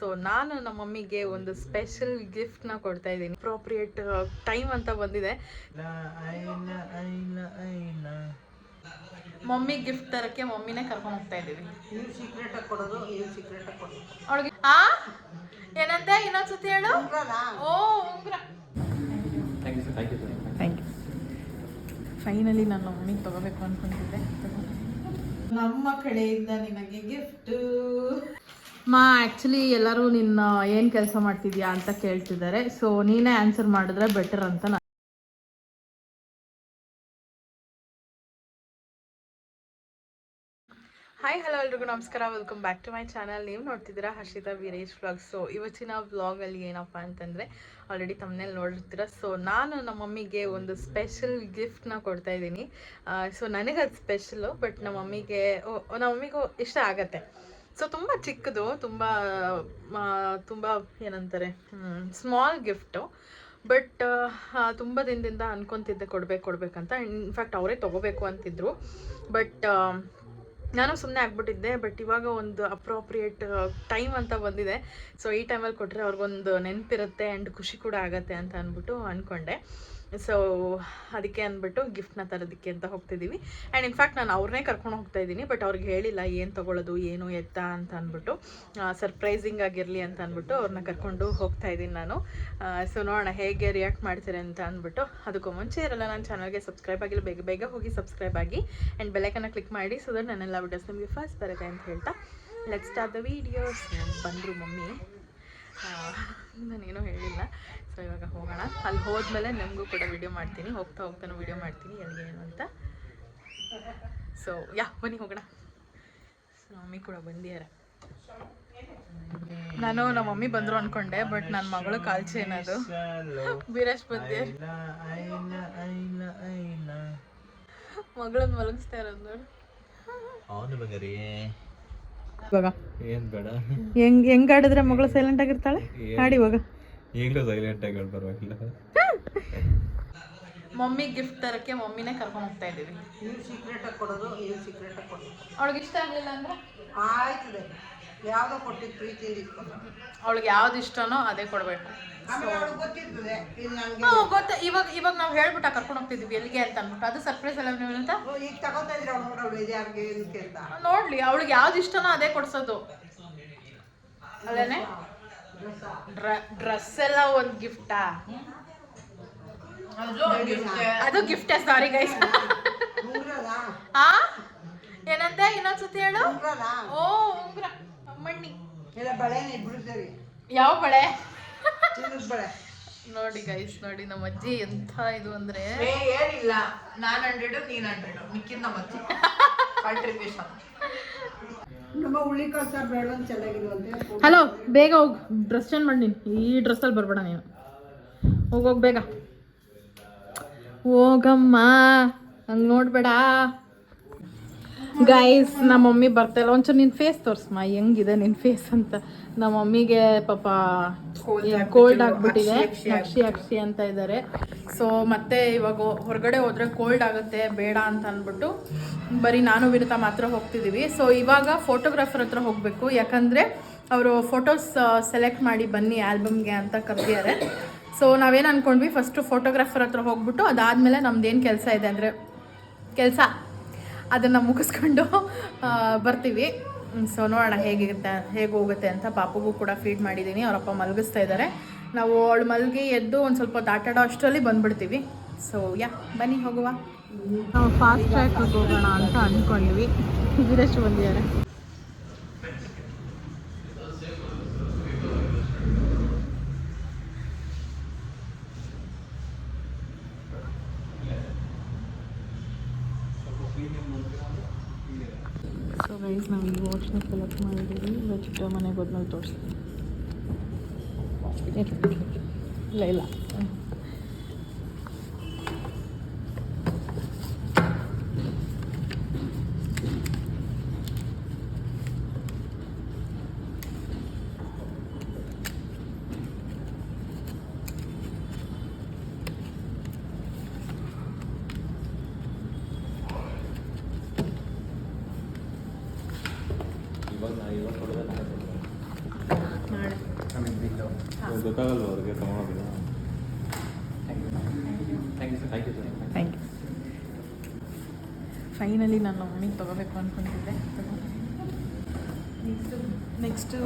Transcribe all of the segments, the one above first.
So ನಾನು ನಮ್ಮ ಮಮ್ಮಿಗೆ ಒಂದು ಸ್ಪೆಷಲ್ ಗಿಫ್ಟ್ನ ಕೊಡ್ತಾ ಇದ್ದೀನಿ. ಅಪ್ರೋಪ್ರಿಯೇಟ್ ಟೈಮ್ ಅಂತ ಬಂದಿದೆ. ಮಮ್ಮಿ ಗಿಫ್ಟ್ ತರಕ್ಕೆ ಮಮ್ಮಿನೇ ಕರ್ಕೊಂಡು ಹೋಗ್ತಾ ಇದ್ದೀವಿ. ಅವಳಿಗೆ ಆ? ಏನಂತೆ? ಇನ್ನೊಂದ್ಸತಿ ಹೇಳು. ಓ ಉಂಗ್ರ. ಥ್ಯಾಂಕ್ ಯು ಫೈನಲಿ ನನ್ನ ಮಮ್ಮಿಗೆ ತಗೋಬೇಕು ಅನ್ಕೊಂಡಿದ್ದೆ. ನಮ್ಮ ಕಡೆಯಿಂದ ನಿನಗೆ ಗಿಫ್ಟ್ ಮಾ ಆ್ಯಕ್ಚುಲಿ ಎಲ್ಲರೂ ನಿನ್ನ ಏನು ಕೆಲಸ ಮಾಡ್ತಿದ್ಯಾ ಅಂತ ಕೇಳ್ತಿದ್ದಾರೆ. ಸೊ ನೀನೇ ಆನ್ಸರ್ ಮಾಡಿದ್ರೆ ಬೆಟರ್ ಅಂತ ನಾನು ಹಾಯ್ ಹಲೋ ಎಲ್ರಿಗೂ ನಮಸ್ಕಾರ. Welcome back to my channel ನೀವು ನೋಡ್ತಿದ್ದೀರಾ ಹರ್ಷಿತಾ ವೀರೇಶ್ ವ್ಲಾಗ್ ಸೊ ಇವತ್ತಿನ ವ್ಲಾಗಲ್ಲಿ ಏನಪ್ಪ ಅಂತಂದರೆ ಆಲ್ರೆಡಿ ತಮ್ಮನೇಲಿ ನೋಡಿರ್ತೀರ. ಸೊ ನಾನು ನಮ್ಮ ಮಮ್ಮಿಗೆ ಒಂದು ಸ್ಪೆಷಲ್ ಗಿಫ್ಟ್ನ ಕೊಡ್ತಾ ಇದ್ದೀನಿ. ಸೊ ನನಗೆ ಅದು ಸ್ಪೆಷಲು ಬಟ್ ನಮ್ಮ ಮಮ್ಮಿಗೆ ನಮ್ಮ ಮಮ್ಮಿಗೂ ಇಷ್ಟ ಆಗತ್ತೆ. ಸೊ ತುಂಬ ಚಿಕ್ಕದು, ತುಂಬ ತುಂಬ ಏನಂತಾರೆ ಸ್ಮಾಲ್ ಗಿಫ್ಟು ಬಟ್ ತುಂಬ ದಿನದಿಂದ ಅನ್ಕೊತಿದ್ದೆ ಕೊಡ್ಬೇಕು ಕೊಡ್ಬೇಕಂತ. ಇನ್ಫ್ಯಾಕ್ಟ್ ಅವರೇ ತೊಗೋಬೇಕು ಅಂತಿದ್ರು. ಬಟ್ ನಾನು ಸುಮ್ಮನೆ ಆಗ್ಬಿಟ್ಟಿದ್ದೆ. ಬಟ್ ಇವಾಗ ಒಂದು ಅಪ್ರೋಪ್ರಿಯೇಟ್ ಟೈಮ್ ಅಂತ ಬಂದಿದೆ. ಸೊ ಈ ಟೈಮಲ್ಲಿ ಕೊಟ್ಟರೆ ಅವ್ರಿಗೊಂದು ನೆನಪಿರುತ್ತೆ ಆ್ಯಂಡ್ ಖುಷಿ ಕೂಡ ಆಗತ್ತೆ ಅಂತ ಅಂದ್ಬಿಟ್ಟು ಅಂದ್ಕೊಂಡೆ ಸೊ ಅದಕ್ಕೆ ಅಂದ್ಬಿಟ್ಟು ಗಿಫ್ಟ್ನ ತರೋದಕ್ಕೆ ಅಂತ ಹೋಗ್ತಿದ್ದೀವಿ ಆ್ಯಂಡ್ ಇನ್ಫ್ಯಾಕ್ಟ್ ನಾನು ಅವ್ರನ್ನೇ ಕರ್ಕೊಂಡು ಹೋಗ್ತಾ ಇದ್ದೀನಿ ಬಟ್ ಅವ್ರಿಗೆ ಹೇಳಿಲ್ಲ, ಏನು ತೊಗೊಳ್ಳೋದು, ಏನು ಎತ್ತ? ಅಂತ ಅಂದ್ಬಿಟ್ಟು ಸರ್ಪ್ರೈಸಿಂಗ್ ಆಗಿರಲಿ ಅಂತ ಅಂದ್ಬಿಟ್ಟು ಅವ್ರನ್ನ ಕರ್ಕೊಂಡು ಹೋಗ್ತಾ ಇದ್ದೀನಿ ನಾನು. ಸೊ ನೋಡೋಣ, ಹೇಗೆ ರಿಯಾಕ್ಟ್ ಮಾಡ್ತಾರೆ ಅಂತ ಅಂದ್ಬಿಟ್ಟು. ಅದಕ್ಕೂ ಮುಂಚೆ ಇರಲ್ಲ, ನನ್ನ ಚಾನಲ್ಗೆ ಸಬ್ಸ್ಕ್ರೈಬ್ ಆಗಿಲ್ಲ, ಬೇಗ ಬೇಗ ಹೋಗಿ ಸಬ್ಸ್ಕ್ರೈಬ್ ಆಗಿ. ಆ್ಯಂಡ್ ಬೆಲೈಕನ್ನ ಕ್ಲಿಕ್ ಮಾಡಿ ಸೊ ದಟ್ ನನ್ನೆಲ್ಲ ವಿಡಿಯೋಸ್ ನಿಮಗೆ ಫಸ್ಟ್ ಬರುತ್ತೆ ಅಂತ ಹೇಳ್ತಾ. ಲೆಟ್ ಸ್ಟಾರ್ಟ್ ದ ವೀಡಿಯೋಸ್ ಬಂದರು ಮಮ್ಮಿ. ನಾನೇನೂ ಹೇಳಿಲ್ಲ. ಸೊ ಇವಾಗ ಹೋಗೋಣ. ಅಲ್ಲಿ ಹೋದ್ಮೇಲೆ ನಿಮಗೂ ಕೂಡ ವಿಡಿಯೋ ಮಾಡ್ತೀನಿ. ಹೋಗ್ತಾ ಹೋಗ್ತಾನು ವಿಡಿಯೋ ಮಾಡ್ತೀನಿ. ಎಲ್ಲಿಗೆ ಏನು ಅಂತ. ಸೊ ಯಾ, ಬನ್ನಿ ಹೋಗೋಣ. ಸೊ ಮಮ್ಮಿ ಕೂಡ ಬಂದಿದ್ದಾರೆ. ನಾನು ನಮ್ಮ ಮಮ್ಮಿ ಬಂದರು ಅನ್ಕೊಂಡೆ, ಬಟ್ ನನ್ನ ಮಗಳು ಕಾಲ್ಚೆ ಏನದು? ವೀರೇಶ್ ಬಂದೆ. ಮಗಳನ್ನ ಮಲಗಿಸ್ತಾ ಇರೋದು ನೋಡು. ಅವನು ಬಂಗಾರಿ. ಇವಾಗ? ಏನ್ ಬೇಡ. ಹೆಂಗ್ ಹೆಂಗ್ ಆಡಿದ್ರೆ ಮಗಳು ಸೈಲೆಂಟ್ ಆಗಿರ್ತಾಳೆ? ಆಡಿ ಇವಾಗ? ಈಗಲೂ ಸೈಲೆಂಟ್ ಆಗಿ ಪರವಾಗಿಲ್ಲ. ಮಮ್ಮಿ ಗಿಫ್ಟ್ ತರಕ್ಕೆ ಮಮ್ಮಿನೇ ಕರ್ಕೊಂಡು ಹೋಗ್ತಾ ಇದ್ದೀವಿ. ನೀವು ಸೀಕ್ರೆಟ್ ಆಗಿ ಕೊಡೋದು ನೀವು ಸೀಕ್ರೆಟ್ ಆಗಿ ಕೊಡೋದು ಅವಳಿಗೆ ಇಷ್ಟ ಆಗಲಿಲ್ಲ ಅಂದ್ರೆ? ಆಯ್ತದೆ ಯಾವುದೋ ಕೊಟ್ಟಿದ್ದು ಪ್ರೀತಿಯಿಂದ ಇಟ್ಕೊಂಡು. ಅವಳಿಗೆ ಯಾವ್ದು ಇಷ್ಟನೋ ಅದೇ ಕೊಡಬೇಕು. ಹ್ಞೂ ಗೊತ್ತ. ಇವಾಗ ಇವಾಗ ನಾವು ಹೇಳ್ಬಿಟ್ಟ ಕರ್ಕೊಂಡು ಹೋಗ್ತಿದ್ವಿ ಎಲ್ಲಿಗೆ ಅಂತ ಅಂದ್ಬಿಟ್ಟು. ಅದು ಸರ್ಪ್ರೈಸ್ ಅಲ್ಲ ನೀವು ಅಂತ? ಈಗ ತಗೋತಾ ಇದ್ರೆ ನೋಡೋಳು ಇದು ಯಾರಿಗೆ ಏನಕ್ಕೆ ಅಂತ? ನೋಡ್ಲಿ ಅವಳಿಗೆ ಯಾವ್ದು ಇಷ್ಟನೋ ಅದೇ ಕೊಡ್ಸೋದು. ಅಲ್ಲೇನೆ? ಡ್ರೆಸ್ ಎಲ್ಲ ಒಂದು ಗಿಫ್ಟಾ ಅದು ಗಿಫ್ಟೇ ಸಾರಿ ಗೈಸ್ ಹಾ ಏನಂತೆ ಇನ್ನೊಂದ್ಸತಿ ಹೇಳು? ಓ ಉಂಗ್ರ. ಮಣ್ಣಿ ಯಾವ ಬಳೆ? ನೋಡಿ ಗೈಸ್ ನೋಡಿ ನಮ್ಮ ಅಜ್ಜಿ ಎಂಥ ಇದು ಅಂದ್ರೆ. ಏನಿಲ್ಲ. ನಾನು ಹಂಡ್ರೆಡ್ ನೀನು ಹಂಡ್ರೆಡ್ ಮಿಕ್ಕಿಂದ ಮತ್ತೆ ಕಾಂಟ್ರಿಬ್ಯೂಷನ್ ಹಲೋ ಬೇಗ ಹೋಗ್. ಡ್ರೆಸ್ ಚೇಂಜ್ ಮಾಡಿ ನೀನು. ಈ ಡ್ರೆಸ್ಸಲ್ಲಿ ಬರ್ಬೇಡ ನೀನು. ಹೋಗೋಗ್ ಬೇಗ. ಹೋಗಮ್ಮ. ಹಂಗೆ ನೋಡ್ಬೇಡ. ಗೈಸ್ ನಮ್ಮ ಮಮ್ಮಿ ಬರ್ತಾಯಿಲ್ಲ ಒಂಚೂರು ನಿನ್ನ ಫೇಸ್ ತೋರಿಸ್ಮ ಹೆಂಗಿದೆ ನಿನ್ನ ಫೇಸ್ ಅಂತ. ನಮ್ಮ ಮಮ್ಮಿಗೆ ಪಾಪ ಕೋಲ್ಡ್ ಆಗ್ಬಿಟ್ಟಿದೆ. ಅಕ್ಷಿ ಅಕ್ಷಿ ಅಂತ ಇದ್ದಾರೆ ಸೊ ಮತ್ತೆ ಇವಾಗ ಹೊರಗಡೆ ಹೋದ್ರೆ ಕೋಲ್ಡ್ ಆಗುತ್ತೆ ಬೇಡ ಅಂತ ಅಂದ್ಬಿಟ್ಟು ಬರೀ ನಾನು ವಿರುದ್ಧ ಮಾತ್ರ ಹೋಗ್ತಿದ್ದೀವಿ ಸೊ ಇವಾಗ ಫೋಟೋಗ್ರಾಫರ್ ಹತ್ರ ಹೋಗಬೇಕು. ಯಾಕಂದರೆ ಅವರು ಫೋಟೋಸ್ ಸೆಲೆಕ್ಟ್ ಮಾಡಿ ಬನ್ನಿ ಆಲ್ಬಮ್ಗೆ ಅಂತ ಕರೆದಿದ್ದಾರೆ. ಸೊ ನಾವೇನು ಅಂದ್ಕೊಂಡ್ವಿ ಫಸ್ಟು ಫೋಟೋಗ್ರಾಫರ್ ಹತ್ರ ಹೋಗ್ಬಿಟ್ಟು ಅದಾದಮೇಲೆ ನಮ್ದು ಏನು ಕೆಲಸ ಇದೆ ಅಂದರೆ ಕೆಲಸ ಅದನ್ನು ಮುಗಿಸ್ಕೊಂಡು ಬರ್ತೀವಿ. ಸೊ ನೋಡೋಣ ಹೇಗಿರುತ್ತೆ, ಹೇಗೆ ಹೋಗುತ್ತೆ ಅಂತ ಪಾಪಗೂ ಕೂಡ ಫೀಡ್ ಮಾಡಿದ್ದೀನಿ ಅವರಪ್ಪ ಮಲಗಿಸ್ತಾ ಇದ್ದಾರೆ ನಾವು ಅವಳು ಮಲಗಿ ಎದ್ದು ಒಂದು ಸ್ವಲ್ಪ ದಾಟಾಡೋ ಅಷ್ಟರಲ್ಲಿ ಬಂದ್ಬಿಡ್ತೀವಿ. ಸೊ ಯಾ ಬನ್ನಿ ಹೋಗುವ. ಫಾಸ್ಟ್ ಟ್ರ್ಯಾಕ್ ಹೋಗೋಣ ಅಂತ ಅಂದ್ಕೊಂಡ್ವಿ ವೀರೇಶ್ ಬಂದಿದ್ದಾರೆ ಸೊ ಗೈಸ್ ವಾಚ್ನ ಸೆಲೆಕ್ಟ್ ಮಾಡಿದ್ದೀವಿ ಬಟ್ ಮನೆಗೆ ಹೋದ್ಮೇಲೆ ತೋರಿಸ್ತೀನಿ ಇಲ್ಲ ಇಲ್ಲ ಇವಾಗ ನಾ ಇವಾಗ ಕೊಡೋದೇ ನಾಳೆ ಕೊಡ್ತೀನಿ. ನಾಳೆ ಗೊತ್ತಾಗಲ್ಲ ಅವ್ರಿಗೆ? ತಗೊಳೋದಿಲ್ಲ thank you sir thank you finally ನಾನು ಮಮ್ಮಿಗೆ ತೊಗೋಬೇಕು ಅಂದ್ಕೊಂಡಿದ್ದೆ ನೆಕ್ಸ್ಟು ನೆಕ್ಸ್ಟು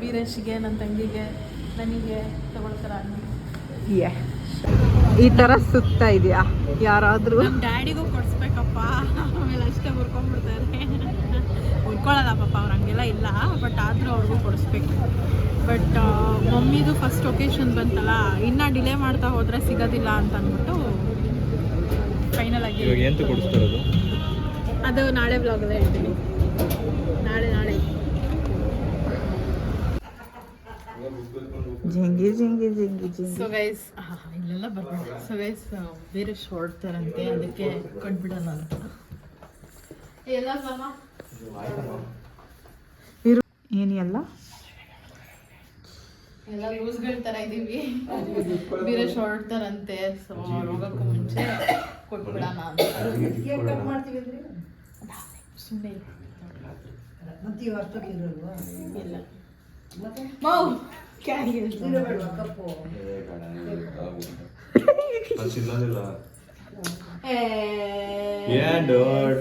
ವೀರೇಶ್ಗೆ ನನ್ನ ತಂಗಿಗೆ ನನಗೆ ತಗೊಳ್ತಾರ ಈ ತರ ಸುತ್ತ ಇದೆಯಾ? ಯಾರಾದ್ರೂ? ನಮ್ಮ ಡ್ಯಾಡಿಗೂ ಕೊಡಿಸ್ಬೇಕಪ್ಪ. ಆಮೇಲೆ ಅಷ್ಟೇ ಹುರ್ಕೊಂಡ್ಬಿಡ್ತಾರೆ. ಹುರ್ಕೊಳ್ಳಲ್ಲ ಪಾಪ ಅವ್ರು ಹಂಗೆಲ್ಲ ಇಲ್ಲ. ಬಟ್ ಆದರೂ ಅವ್ರಿಗೂ ಕೊಡಿಸ್ಬೇಕು. ಬಟ್ ಮಮ್ಮಿದು ಫಸ್ಟ್ ಒಕೇಶನ್ ಬಂತಲ್ಲ ಇನ್ನೂ ಡಿಲೇ ಮಾಡ್ತಾ ಹೋದರೆ ಸಿಗೋದಿಲ್ಲ ಅಂತ ಅಂದ್ಬಿಟ್ಟು ಫೈನಲ್ ಆಗಿ ಅದು ನಾಳೆ ಬ್ಲಾಗಲ್ಲೇ ಹೇಳ್ತೀನಿ. ನಾಳೆ ನಾಳೆ. ಜಿಂಗಿ ಜಿಂಗಿ ಜಿಂಗಿ ಜಿಂಗಿ. ಸೊ ಗೈಸ್ ಇಲ್ಲೆಲ್ಲ ಬರ್ಬೋದು ಸೊ ಗೈಸ್ ಬೇರೆ ಹೊಡ್ತಾರಂತೆ ಅದಕ್ಕೆ ಕೊಟ್ಬಿಡೋಣ ಅಂತ. ಎಲ್ಲ ಏನಿ ಎಲ್ಲ ಎಲ್ಲ ಲೂಸ್ಗಳ ಥರ ಇದ್ದೀವಿ. ಬೇರೆ ಹೊಡ್ತಾರಂತೆ ಸೊ ಹೋಗೋಕ್ಕೂ ಮುಂಚೆ ಕೊಟ್ಬಿಡೋಣ ಸುಮ್ಮನೆ ಇಲ್ಲ. ಮೌ ಕ್ಯಾರಿ ಅದು ತಿನ್ನೋದಿಲ್ಲ ಏನ್? ಡೋಡ್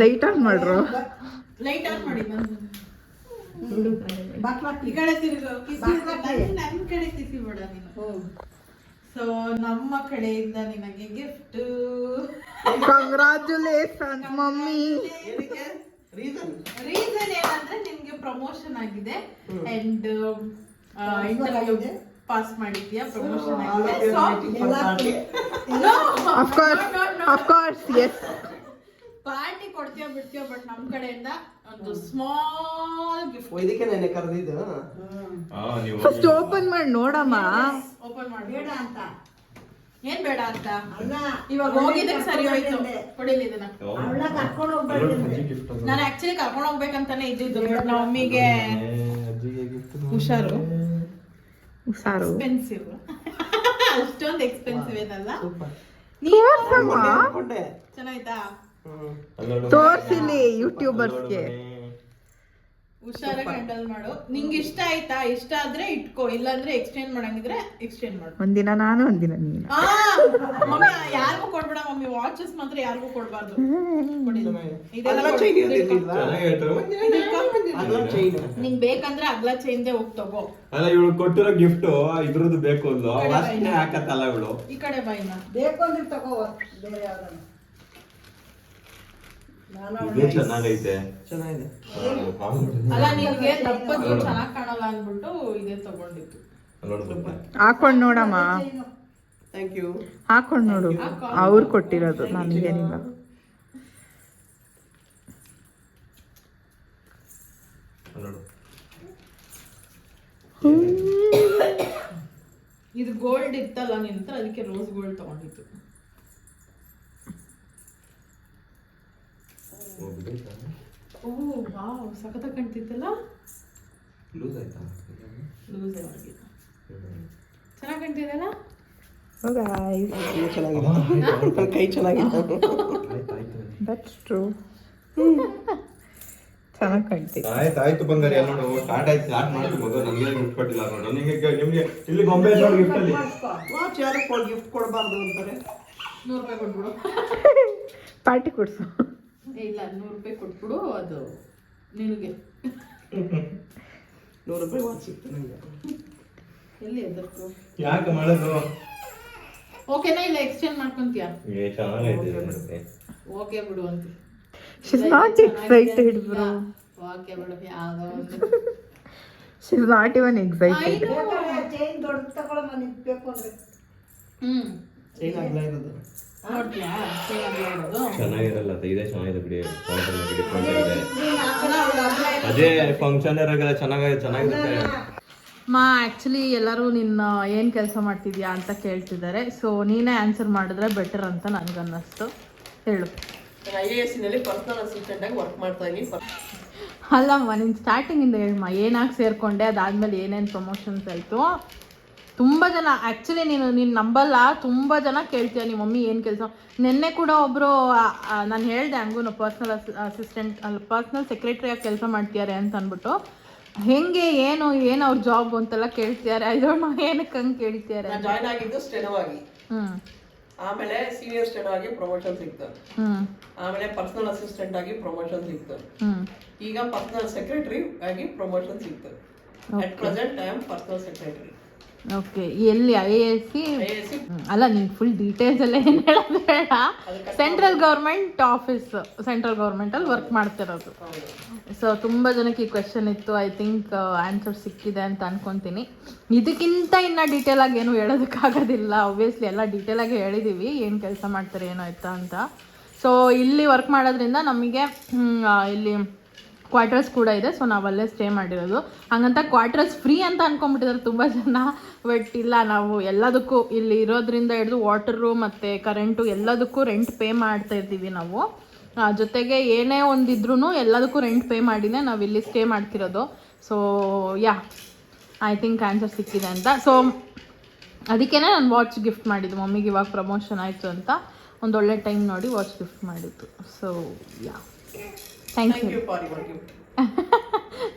ಲೈಟ್ ಆನ್ ಮಾಡ್ರು. ಲೈಟ್ ಆನ್ ಮಾಡಿ ಬಂದು. ಈ ಕಡೆ ತಿರುಗು ನನ್ನ ಕಡೆ ಕಿಸಿ ಬಿಡ ನೀನು. ಸೊ ನಮ್ಮ ಕಡೆಯಿಂದ ನಿನಗೆ ಗಿಫ್ಟ್ ಕಂಗ್ರಾಚುಲೇಷನ್ ಮಮ್ಮಿ. ರೀಸನ್ ಏನಂದ್ರೆ ನಿಮ್ಗೆ ಪ್ರಮೋಷನ್ ಆಗಿದೆ. ಅಂಡ್ ಇಂಟರ್ವ್ಯೂ ಪಾಸ್ ಮಾಡಿದ್ಯಾ? ಪ್ರಮೋಷನ್ ಆಗಿದೆ. Of course, of course, yes. Party ಕೊಡ್ತೀಯ ಬಿಡ್ತೀಯ ಬಟ್ ನಮ್ಮ ಕಡೆಯಿಂದ ಒಂದು ಸ್ಮಾಲ್ ಗಿಫ್ಟ್ ಇದಕ್ಕೆ ನೆನೆ ಕರೆದಿದ್ದು ನೀವು ಫಸ್ಟ್ ಓಪನ್ ಮಾಡಿ ನೋಡಮ್ಮ. ಓಪನ್ ಮಾಡಿ ಬೇಡ ಅಂತ. ಏನ್ ಬೇಡ ಅಂತ? ಅಲ್ಲ ಇವಾಗ ಹೋಗಿದ್ದಕ್ಕೆ ಸರಿ ಹೋಯ್ತು. ಕೊಡಿಲಿ ಇದನ್ನ. ನಾನು ಆಕ್ಚುಲಿ ಕರ್ಕೊಂಡು ಹೋಗ್ಬೇಕಂತಾನೆ ಇದ್ದಿದ್ದು. ನಮ್ಮ ಮಮ್ಮಿಗೆ ಹುಷಾರು. ಸಾರು ಎಕ್ಸ್ಪೆನ್ಸಿವ್ ಅಷ್ಟೊಂದು ಎಕ್ಸ್ಪೆನ್ಸಿವ್ ಏನಲ್ಲ. ನೀನು ಚೆನ್ನಾಯ್ತಾ ತೋರ್ಸಿಲಿ ಯೂಟ್ಯೂಬರ್ಸ್ಗೆ. ಹುಷಾರಾಗಿ ಹ್ಯಾಂಡಲ್ ಮಾಡು. ನಿಂಗೆ ಇಷ್ಟ ಆಯ್ತಾ? ಇಷ್ಟ ಆದ್ರೆ ಇಟ್ಕೋ. ಇಲ್ಲಾಂದ್ರೆ ಎಕ್ಸ್ಚೇಂಜ್ ಮಾಡಂಗಿದ್ರೆ ಎಕ್ಸ್ಚೇಂಜ್ ಮಾಡು. ಒಂದಿನ ನಾನು ಒಂದಿನ ನೀನು. ಆ, ಮಮ್ಮಿ ಯಾರಿಗೂ ಕೊಡ್ಬೇಡ ಮಮ್ಮಿ. ವಾಚಸ್ ಮಾತ್ರ ಯಾರಿಗೂ ಕೊಡ್ಬಾರ್ದು. ಕೊಡಿ. ಇದೆಲ್ಲ ಅಗಲ ಕೊಡು. ಚೈನ್ ಇದು ಇಟ್ಕೊ. ಅಗಲ ಚೈನ್ ನಿಂಗ್ ಬೇಕಂದ್ರೆ ಅಗ್ಲ ಚೈನ್ದೆ ಹೋಗ್ ತಗೋ. ಅಲ್ಲ ಇವಳು ಕೊಟ್ಟಿರೋ ಗಿಫ್ಟ್ ಇದ್ರದ್ದು ಬೇಕು ಅಂದ್ಲು. ಹಾಕತ್ತಲ್ಲ ಇವಳು. ಈ ಕಡೆ ಬಾಯಿನ ಬೇಕು ಅಂದ್ರೆ ತಗೋ. ಬೇರೆ ಯಾವ್ದಾನ ಇದೇ ಚೆನ್ನಾಗೈತೆ. ಚೆನ್ನಾಗಿದೆ. ಅಲ್ಲ ನಿನ್ಗೆ ತಪ್ಪದ್ದು ಚೆನ್ನಾಗ್ ಕಾಣಲ್ಲ ಅಂದ್ಬಿಟ್ಟು ಇದೇ ತಗೊಂಡಿತ್ತು ಹಾಕೊಂಡು ನೋಡಮ್ಮ. ಥ್ಯಾಂಕ್ ಯು ಹಾಕೊಂಡ್ ನೋಡು. ಅವ್ರು ಕೊಟ್ಟಿರೋದು. ನನಗೇನಿಲ್ಲ ನಿಮ್ಮ ಇದು ಗೋಲ್ಡ್ ಇತ್ತಲ್ಲ ನಿಂತ ಅದಕ್ಕೆ ರೋಸ್ ಗೋಲ್ಡ್ ತಗೊಂಡಿತ್ತು ಓ ವಾವ್ ಸಖತ ಕಾಣ್ತಿತ್ತಲ್ಲ? ಲೂಸ್ ಆಯ್ತಾ? ಲೂಸ್ ಆಗಿತ್ತು. ಚೆನ್ನಾಗ್ ಚೆನ್ನಾಗಿದೆ ಕೈ ಚೆನ್ನಾಗಿದೆ. ದಟ್ಸ್ ಟ್ರೂ ಚೆನ್ನಾಗಿ ಕಾಣ್ತಿದೆ ಆಯ್ತು ಆಯ್ತು ಬಂಗಾರ ಎಲ್ಲ ನೋಡು ಸ್ಟಾರ್ಟ್ ಆಯ್ತು ಸ್ಟಾರ್ಟ್ ಮಾಡ್ತು ಮಗು ನನಗೆ ಗಿಫ್ಟ್ ಕೊಟ್ಟಿಲ್ಲ ನೋಡು. ನಿಮಗೆ ನಿಮಗೆ ಇಲ್ಲಿ ಗೊಂಬೆ ಗಿಫ್ಟ್ ಅಲ್ಲಿ. ವಾಚ್ ಯಾರು ಗಿಫ್ಟ್ ಕೊಡಬಾರ್ದು ಅಂತಾರೆ? ನೂರು ರೂಪಾಯಿ ಕೊಟ್ಬಿಡು. ಪಾರ್ಟಿ ಕೊಡ್ಸು. ಇಲ್ಲ ನೂರು ರೂಪಾಯಿ ಕೊಟ್ಬಿಡು ಅದು ನಿನಗೆ. ನೂರು ರೂಪಾಯಿ ವಾಚ್ ಎಲ್ಲಿ ಎದರ್ಕು ಯಾಕೆ ಮಾಡೋದು? ಓಕೆನಾ ಇಲ್ಲ ಎಕ್ಸ್ಚೇಂಜ್ ಮಾಡ್ಕೊಂತೀಯ? ಏ ಚೆನ್ನಾಗೈತೆ ಓಕೆ ಬಿಡು ಅಂತ. She's not excited bro okay ಬಿಡು ಯಾವ್ದೋ ಒಂದು. She's not even excited hmm chain ಅಗಲ ಇರೋದು ನೋಡ್ತೀಯಾ ಚೈನ್ ಇರೋದು. ಚೆನ್ನಾಗಿರಲ್ಲ ಇದೇ ಚೆನ್ನಾಗಿದೆ ಬಿಡಿ. ಅದೇ ಫಂಕ್ಷನ್ ಇರಾಗೆಲ್ಲ ಚೆನ್ನಾಗಿ ಚೆನ್ನಾಗಿರುತ್ತೆ. ಮಾ ಆ್ಯಕ್ಚುಲಿ ಎಲ್ಲರೂ ನಿನ್ನ ಏನು ಕೆಲಸ ಮಾಡ್ತಿದ್ಯಾ ಅಂತ ಕೇಳ್ತಿದ್ದಾರೆ. ಸೊ ನೀನೇ ಆನ್ಸರ್ ಮಾಡಿದ್ರೆ ಬೆಟರ್ ಅಂತ ನನಗನ್ನಿಸ್ತು. ಹೇಳು. ಐ ಎ ಎಸ್ನಲ್ಲಿ ಪರ್ಸನಲ್ ಅಸಿಸ್ಟೆಂಟ್ ಆಗಿ ವರ್ಕ್ ಮಾಡ್ತಾ ಇದ್ದೀನಿ. ಅಲ್ಲಮ್ಮ ನೀನು ಸ್ಟಾರ್ಟಿಂಗಿಂದ ಹೇಳಮ್ಮ ಏನಾಗಿ ಸೇರಿಕೊಂಡೆ ಅದಾದಮೇಲೆ ಏನೇನು ಪ್ರಮೋಷನ್ಸ್ ಆಯಿತು? ತುಂಬ ಜನ ಆ್ಯಕ್ಚುಲಿ ನೀನು ನೀನು ನಂಬಲ್ಲ ತುಂಬ ಜನ ಕೇಳ್ತೀಯ ನಿಮ್ಮ ಮಮ್ಮಿ ಏನು ಕೆಲಸ. ನಿನ್ನೆ ಕೂಡ ಒಬ್ಬರು ನಾನು ಹೇಳಿದೆ ಹಂಗೂ ಪರ್ಸ್ನಲ್ ಅಸಿಸ್ಟೆಂಟ್ ಅಲ್ಲಿ ಪರ್ಸ್ನಲ್ ಸೆಕ್ರೆಟ್ರಿಯಾಗಿ ಕೆಲಸ ಮಾಡ್ತಿದ್ದಾರೆ ಅಂತ ಅಂದ್ಬಿಟ್ಟು. ಹೆಂಗೆ ಏನು ಏನು ಅವ್ರ ಜಾಬ್ ಅಂತೆಲ್ಲ ಕೇಳ್ತಿದ್ದಾರೆ. ಐ ಡೋಂಟ್ ನೋ ಏನಕ್ಕೆ ಹಂಗೆ ಕೇಳ್ತಿದ್ದಾರೆ ಜಾಯ್ನ್ ಆಗಿದ್ದು ಸ್ಟೆನೋ ಆಗಿ ಆಮೇಲೆ ಸೀನಿಯರ್ ಸ್ಟೆನೋ ಆಗಿ ಪ್ರಮೋಷನ್ ಸಿಕ್ತು. ಹ್ಞೂ ಆಮೇಲೆ ಪರ್ಸನಲ್ ಅಸಿಸ್ಟೆಂಟ್ ಆಗಿ ಪ್ರಮೋಷನ್ ಸಿಕ್ತು. ಹ್ಞೂ ಈಗ ಪರ್ಸನಲ್ ಸೆಕ್ರೆಟರಿ ಆಗಿ ಪ್ರಮೋಷನ್ ಸಿಕ್ತು. At present I am personal secretary okay ಎಲ್ಲಿ? ಐ ಎ ಎಸ್ ಸಿ ಅಲ್ಲ ನೀನು ಫುಲ್ ಡೀಟೇಲ್ಸ್ ಎಲ್ಲ ಏನು ಹೇಳೋದು ಬೇಡ. ಸೆಂಟ್ರಲ್ ಗೌರ್ಮೆಂಟ್ ಆಫೀಸ್ ಸೆಂಟ್ರಲ್ ಗೌರ್ಮೆಂಟಲ್ಲಿ ವರ್ಕ್ ಮಾಡ್ತಿರೋದು. ಸೊ ತುಂಬ ಜನಕ್ಕೆ ಈ ಕ್ವೆಶನ್ ಇತ್ತು. ಐ ಥಿಂಕ್ ಆನ್ಸರ್ ಸಿಕ್ಕಿದೆ ಅಂತ ಅನ್ಕೊತೀನಿ. ಇದಕ್ಕಿಂತ ಇನ್ನು ಡೀಟೇಲ್ ಆಗಿ ಏನು ಹೇಳೋದಕ್ಕಾಗೋದಿಲ್ಲ. ಒಬ್ವಿಯಸ್ಲಿ ಎಲ್ಲ ಡೀಟೇಲ್ ಆಗಿ ಹೇಳಿದ್ದೀವಿ ಏನು ಕೆಲಸ ಮಾಡ್ತಾರೆ ಏನೋ ಆಯ್ತಾ ಅಂತ. ಸೊ ಇಲ್ಲಿ ವರ್ಕ್ ಮಾಡೋದ್ರಿಂದ ನಮಗೆ ಇಲ್ಲಿ ಕ್ವಾರ್ಟರ್ಸ್ ಕೂಡ ಇದೆ. ಸೊ ನಾವಲ್ಲೇ ಸ್ಟೇ ಮಾಡಿರೋದು. ಹಂಗಂತ ಕ್ವಾರ್ಟರ್ಸ್ ಫ್ರೀ ಅಂತ ಅಂದ್ಕೊಂಡ್ಬಿಟ್ಟಿದ್ದಾರೆ ತುಂಬ ಜನ. ಬಟ್ ಇಲ್ಲ, ನಾವು ಎಲ್ಲದಕ್ಕೂ ಇಲ್ಲಿ ಇರೋದ್ರಿಂದ ಹಿಡಿದು ವಾಟರು ಮತ್ತು ಕರೆಂಟು ಎಲ್ಲದಕ್ಕೂ ರೆಂಟ್ ಪೇ ಮಾಡ್ತಾ ಇದ್ದೀವಿ ನಾವು. ಜೊತೆಗೆ ಏನೇ ಒಂದಿದ್ರೂ ಎಲ್ಲದಕ್ಕೂ ರೆಂಟ್ ಪೇ ಮಾಡಿನೇ ನಾವು ಇಲ್ಲಿ ಸ್ಟೇ ಮಾಡ್ತಿರೋದು. So yeah I think answer ಸಿಕ್ಕಿದೆ ಅಂತ. ಸೊ ಅದಕ್ಕೇ ನಾನು ವಾಚ್ ಗಿಫ್ಟ್ ಮಾಡಿದ್ದು. ಮಮ್ಮಿಗೆ ಇವಾಗ ಪ್ರಮೋಷನ್ ಆಯಿತು ಅಂತ. ಒಂದೊಳ್ಳೆ ಟೈಮ್ ನೋಡಿ ವಾಚ್ ಗಿಫ್ಟ್ ಮಾಡಿದ್ದು. ಸೊ ಯಾ ಥ್ಯಾಂಕ್ ಯು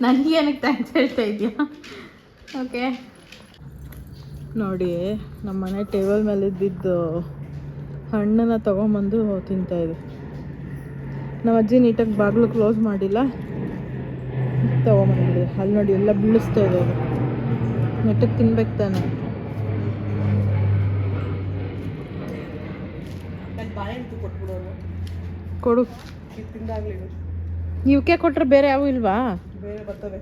ನನಗೆ ಏನಕ್ಕೆ ಥ್ಯಾಂಕ್ಸ್ ಹೇಳ್ತಾ ಇದೆಯಾ? ಓಕೆ ನೋಡಿ ನಮ್ಮ ಮನೆ ಟೇಬಲ್ ಮೇಲೆ ಇದ್ದಿದ್ದು ಹಣ್ಣನ್ನು ತೊಗೊಂಬಂದು ತಿಂತಾ ಇದೆ. ನಮ್ಮ ಅಜ್ಜಿ ನೀಟಾಗಿ ಬಾಗಿಲು ಕ್ಲೋಸ್ ಮಾಡಿಲ್ಲ. ತೊಗೊಂಬಂದಿದೆ ಅಲ್ಲಿ ನೋಡಿ ಎಲ್ಲ ಬೀಳಿಸ್ತಾ ಇದೆ ನೆಟ್ಟಕ್ಕೆ ನೆಟ್ಟಗೆ ತಿನ್ಬೇಕು ತಾನೆ. ಕೊಡು. ತಿಂದಾಗ್ಲಿ. ಇವಕ್ಕೆ ಕೊಟ್ಟರೆ ಬೇರೆ ಯಾವು ಇಲ್ವಾ ಬೇರೆ ಬರ್ತವೆ.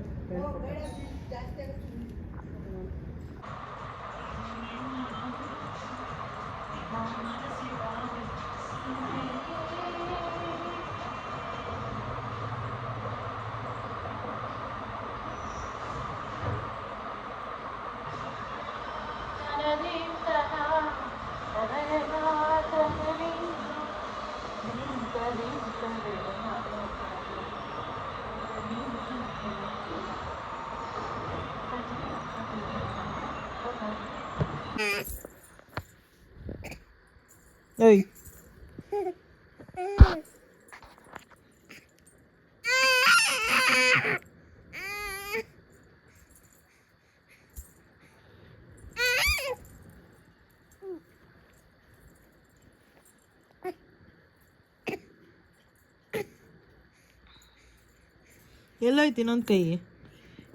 ಎಲ್ಲೋಯ್ತು ಇನ್ನೊಂದು ಕೈ.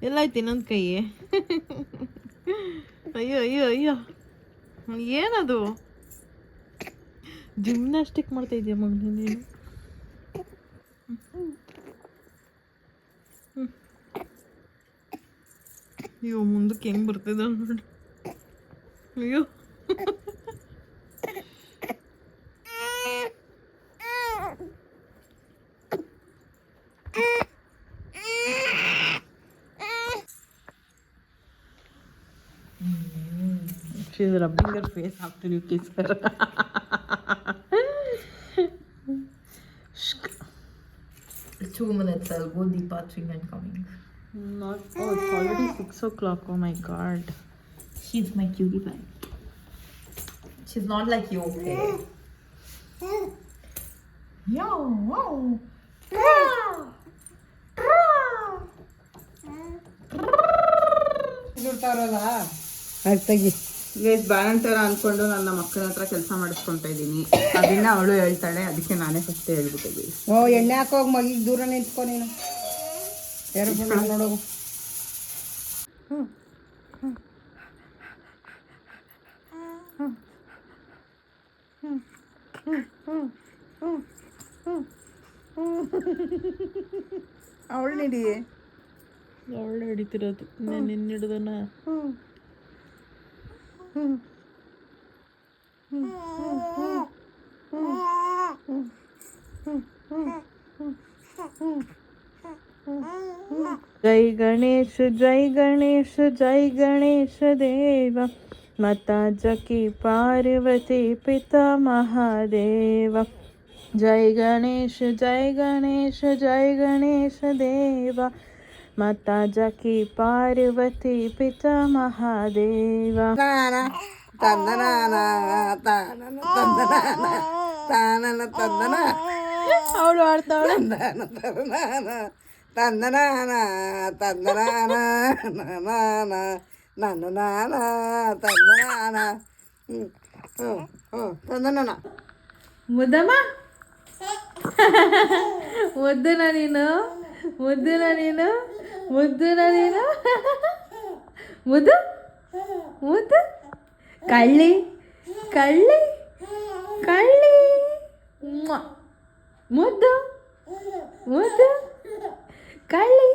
ಎಲ್ಲೋಯ್ತು ಇನ್ನೊಂದು ಕೈ. ಅಯ್ಯೋ ಅಯ್ಯೋ ಅಯ್ಯೋ. ಏನದು? ಜಿಮ್ನಾಸ್ಟಿಕ್ ಮಾಡ್ತಾ ಇದೆಯಾ ಮಗನ ನೀನು. ಅಯ್ಯೋ, ಮುಂದಕ್ಕೆ ಹೆಂಗೆ ಬರ್ತಿದ್ದ ನೋಡಿ. ಅಯ್ಯೋ. She's rubbing her face after you kiss her. Two minutes, I'll go departing and coming. Not. Oh, it's already six o'clock. Oh my god. She's my cutie pie. She's not like you, okay? Yo, wow. ತೆಗಿ guys ಬಾಣಂತರ ಅನ್ಕೊಂಡು ನನ್ನ ಮಕ್ಕಳ ಹತ್ರ ಕೆಲಸ ಮಾಡಿಸ್ಕೊಂತ ಇದ್ದೀನಿ. ಅದನ್ನ ಅವಳು ಹೇಳ್ತಾಳೆ ಅದಕ್ಕೆ ನಾನೇ ಫಸ್ಟ್ ಹೇಳ್ಬಿಟ್ಟಿದ್ದೀನಿ ಓ ಎಣ್ಣೆ ಹಾಕೋಗಿ ಮಗಿಗೆ ದೂರ ನಿಂತ್ಕೊ ನೀನು. ಯಾರು ನೋಡೋಗು ಅವಳು ನೀಡಿ. ಅವಳು ಹಿಡಿತಿರೋದು ನಾನು ನಿನ್ನ ಹಿಡ್ದನ जय गणेश जय गणेश जय गणेश देव। माता जकी पार्वती, पिता महादेव। जय गणेश जय गणेश जय गणेश देवा। माता जाकी पार्वती पिता महादेव ముద్దమా వద్దునా నేను వద్దునా నేను ನಾನ ತಂದನಾನ ಹ್ಞೂ ಹ್ಞೂ ಹ್ಞೂ ತಂದನಾನ ಮುದ್ದಮ್ಮ ಮುದ್ದುನ ನೀನು ಮುದ್ದುನ ನೀನು ಮುದ್ದುನ ನೀನು ಮುದ್ದು ಮುದ್ದು ಕಳ್ಳಿ ಕಳ್ಳಿ ಕಳ್ಳಿ ಮ್ವಾ. ಮುದ್ದು ಮುದ್ದು ಕಳ್ಳಿ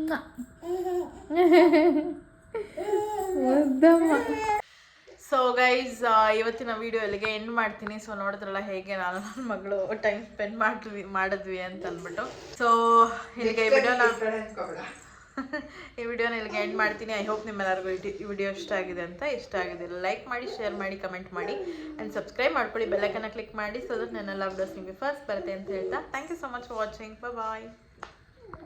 ಮ್ವಾ. ಮುದ್ದಮ್ಮ ಸೊ ಗೈಸ್ ಇವತ್ತಿನ ವಿಡಿಯೋ ಇಲ್ಲಿಗೆ ಎಂಡ್ ಮಾಡ್ತೀನಿ. ಸೊ ನೋಡಿದ್ರಲ್ಲ ಹೇಗೆ ನಾನು ನನ್ನ ಮಗಳು ಟೈಮ್ ಸ್ಪೆಂಡ್ ಮಾಡಿದ್ವಿ ಮಾಡಿದ್ವಿ ಅಂತ ಅಂದ್ಬಿಟ್ಟು. ಸೊ ಇಲ್ಲಿಗೆ ವಿಡಿಯೋ ವಿಡಿಯೋ ಈ ವಿಡಿಯೋನ ಇಲ್ಲಿಗೆ ಎಂಡ್ ಮಾಡ್ತೀನಿ. ಐ ಹೋಪ್ ನಿಮ್ಮೆಲ್ಲರಿಗೂ ಈ ವಿಡಿಯೋ ಇಷ್ಟ ಆಗಿದೆ ಅಂತ ಇಷ್ಟ ಆಗಿದೆ ಲೈಕ್ ಮಾಡಿ ಶೇರ್ ಮಾಡಿ ಕಮೆಂಟ್ ಮಾಡಿ ಆ್ಯಂಡ್ ಸಬ್ಸ್ಕ್ರೈಬ್ ಮಾಡ್ಕೊಳ್ಳಿ. ಬೆಲ್ಲೈಕನ್ನ ಕ್ಲಿಕ್ ಮಾಡಿ ಸೊ ದಟ್ ನನ್ನೆಲ್ಲ ವಿಡಿಯೋಸ್ ನಿಮಗೆ ಫಸ್ಟ್ ಬರುತ್ತೆ ಅಂತ ಹೇಳ್ತಾ. Thank you so much for watching bye